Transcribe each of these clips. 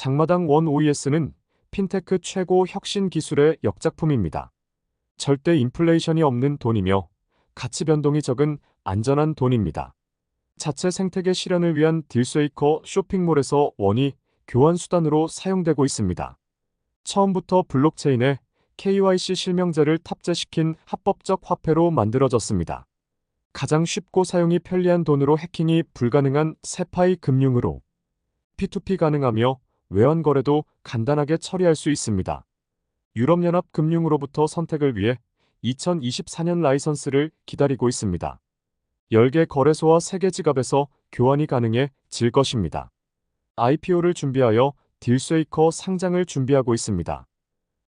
장마당 원 OES는 핀테크 최고 혁신 기술의 역작품입니다. 절대 인플레이션이 없는 돈이며 가치 변동이 적은 안전한 돈입니다. 자체 생태계 실현을 위한 딜스웨이커 쇼핑몰에서 원이 교환 수단으로 사용되고 있습니다. 처음부터 블록체인에 KYC 실명제를 탑재시킨 합법적 화폐로 만들어졌습니다. 가장 쉽고 사용이 편리한 돈으로 해킹이 불가능한 세파이 금융으로 P2P 가능하며 외환 거래도 간단하게 처리할 수 있습니다. 유럽연합 금융으로부터 선택을 위해 2024년 라이선스를 기다리고 있습니다. 10개 거래소와 3개 지갑에서 교환이 가능해 질 것입니다. IPO를 준비하여 딜스웨이커 상장을 준비하고 있습니다.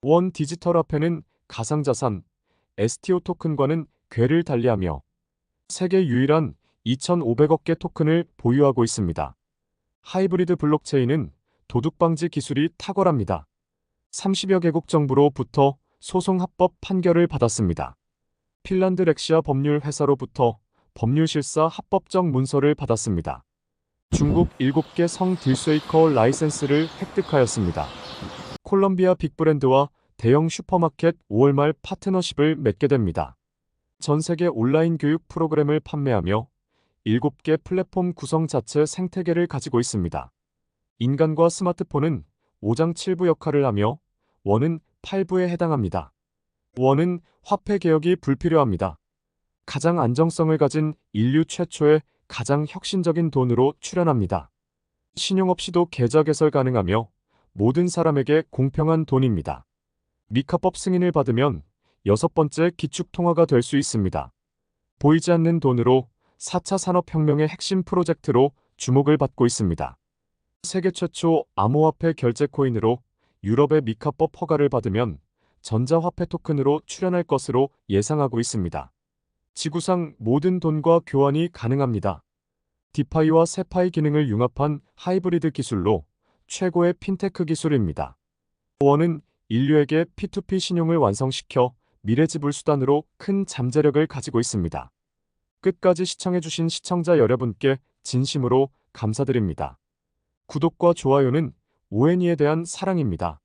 원 디지털 화폐는 가상자산, STO 토큰과는 궤를 달리하며 세계 유일한 2,500억 개 토큰을 보유하고 있습니다. 하이브리드 블록체인은 도둑 방지 기술이 탁월합니다. 30여 개국 정부로부터 소송 합법 판결을 받았습니다. 핀란드 렉시아 법률 회사로부터 법률 실사 합법적 문서를 받았습니다. 중국 7개 성 딜스웨이커 라이센스를 획득하였습니다. 콜롬비아 빅브랜드와 대형 슈퍼마켓 5월 말 파트너십을 맺게 됩니다. 전 세계 온라인 교육 프로그램을 판매하며 7개 플랫폼 구성 자체 생태계를 가지고 있습니다. 인간과 스마트폰은 5장 7부 역할을 하며 원은 8부에 해당합니다. 원은 화폐 개혁이 불필요합니다. 가장 안정성을 가진 인류 최초의 가장 혁신적인 돈으로 출현합니다. 신용 없이도 계좌 개설 가능하며 모든 사람에게 공평한 돈입니다. 미카법 승인을 받으면 여섯 번째 기축 통화가 될 수 있습니다. 보이지 않는 돈으로 4차 산업혁명의 핵심 프로젝트로 주목을 받고 있습니다. 세계 최초 암호화폐 결제 코인으로 유럽의 미카법 허가를 받으면 전자화폐 토큰으로 출현할 것으로 예상하고 있습니다. 지구상 모든 돈과 교환이 가능합니다. 디파이와 세파이 기능을 융합한 하이브리드 기술로 최고의 핀테크 기술입니다. 원은 인류에게 P2P 신용을 완성시켜 미래지불 수단으로 큰 잠재력을 가지고 있습니다. 끝까지 시청해주신 시청자 여러분께 진심으로 감사드립니다. 구독과 좋아요는 오애니에 대한 사랑입니다.